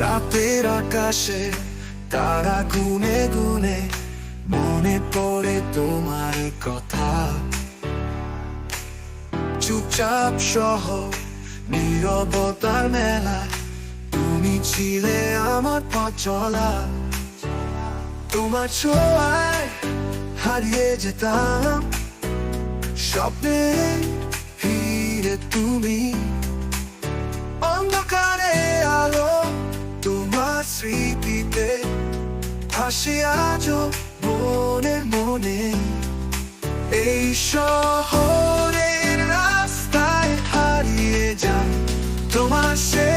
রাতের আকাশে, তারা গুনে গুনে মনে পড়ে তোমার কথা। চুপচাপ সহ নিরবতার মেলা, তুমি ছিলে আমার পথ চলা। তোমার ছোঁয়ায় হারিয়ে যেতাম, স্বপ্নে ফিরে তুমি। স্মৃতিতে হাসি আজও মনে মনে। এই শহরের রাস্তায় হারিয়ে যায় তোমার সেই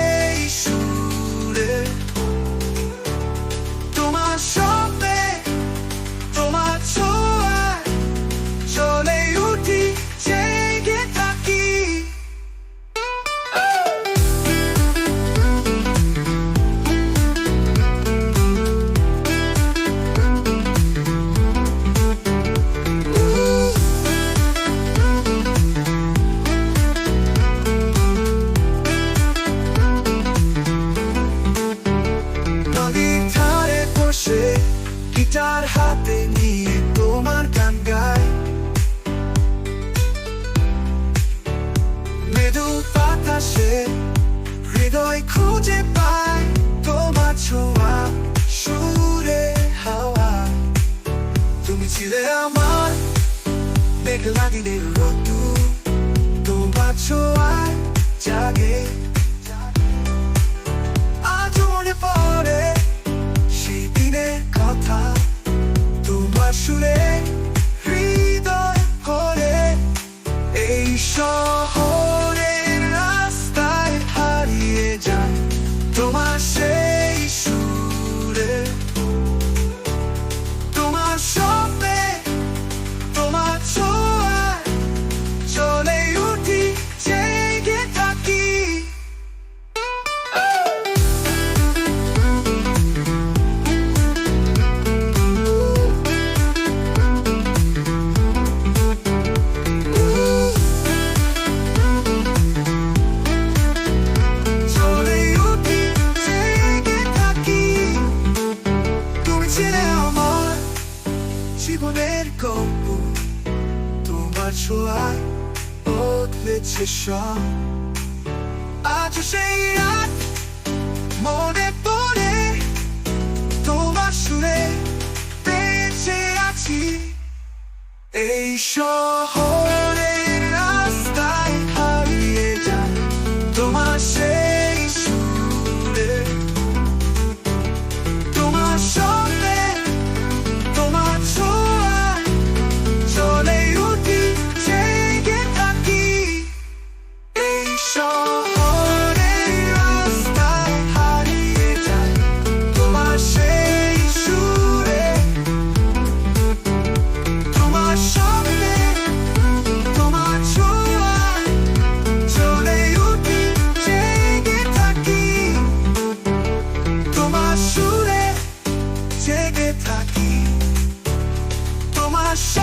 গিটার হাতে নিয়ে তোমার গান গাই। মৃদু বাতাসে হৃদয় খুঁজে পাই তোমার ছোঁয়া সুরে হাওয়া। তুমি ছিলে আমার মেঘলা দিনের রতু, তোমার ছোঁয়ায় জাগে সুরে হৃদয় করে এই শহরের গল্প তোমার ছোঁয়ায় বদলেছে সব। আজ সেই রাত মনে পড়ে, তোমার সুরে বেঁচে আছি। এই শহর shine.